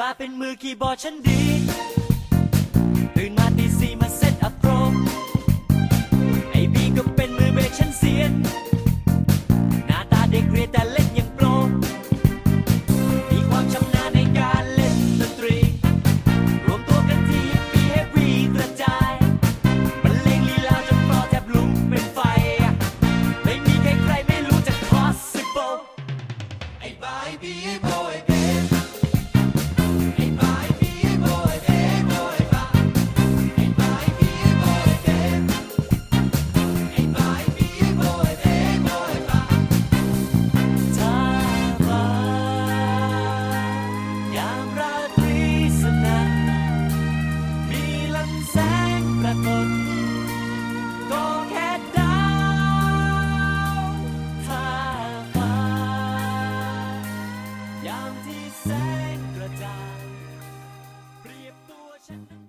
บ้าเป็นมือคีย์บอร์ดฉันดี ตื่นมาตีสี่มาเซตอัพโปรไอบีก็เป็นมือเบสฉันเสียน หน้าตาเด็กเรียนแต่เล่นย่างโปร มีความชำนาญในการเล่นดนตรี รวมตัวกันที่มีให้รีกระจายบรรเลงลีลาจนฟลอแทบลุกเป็นไฟ ไม่มีใครใครไม่รู้จัก possible ไอ้บายบีไอ้บ แสงกระจ่างเปรียบตัวฉัน